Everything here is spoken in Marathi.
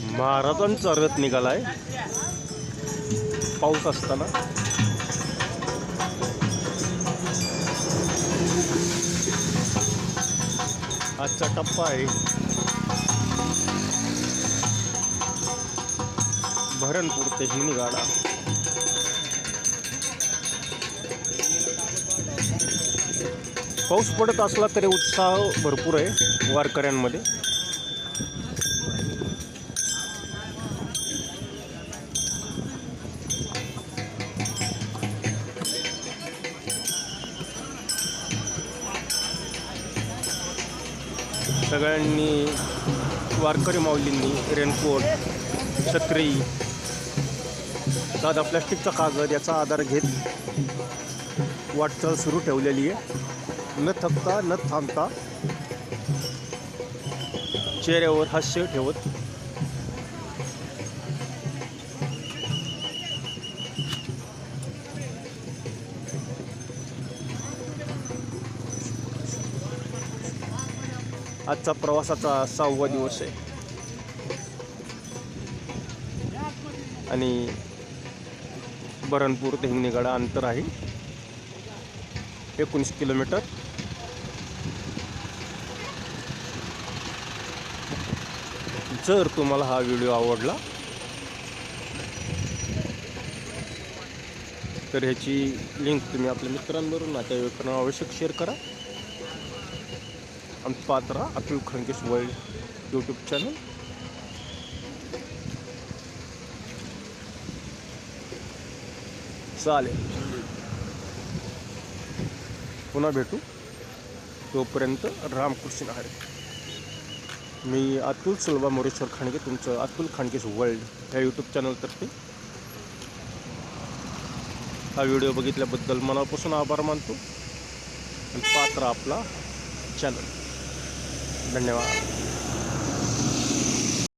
महाराजांचा रथ निघालाय. पाऊस असताना. आजचा टप्पा आहे. भरणपूर ते गाडा पाऊस पडत असला तरी उत्साह भरपूर आहे वारकऱ्यांमध्ये. सगळ्यांनी वारकरी माऊलींनी रेनकोट छत्री साधा प्लॅस्टिकचा कागद याचा आधार घेत वाटचाल सुरू ठेवलेली आहे. न थकता न थांबता चेहऱ्यावर हास्य ठेवत आजचा प्रवासाचा सहावा दिवस आहे. आणि बरणपूर ते हिंगणीगडा अंतर आहे. एकोणीस किलोमीटर. जर तुम्हाला हा व्हिडिओ आवडला तर ह्याची लिंक तुम्ही आपल्या मित्रांबरोबर नातेवाईकांना आवश्यक शेअर करा. आणि Patra Atul Khankesh world YouTube channel चालेल. पुन्हा भेटू. तोपर्यंत रामकृष्ण हरे. मी अतुल सुलभा मोरेश्वर खांडगे तुमचं अतुल खांडकेश वर्ल्ड ह्या यूट्यूब चॅनलतर्फे हा व्हिडिओ बघितल्याबद्दल मनापासून आभार मानतो. आणि पात्र आपला चॅनल धन्यवाद.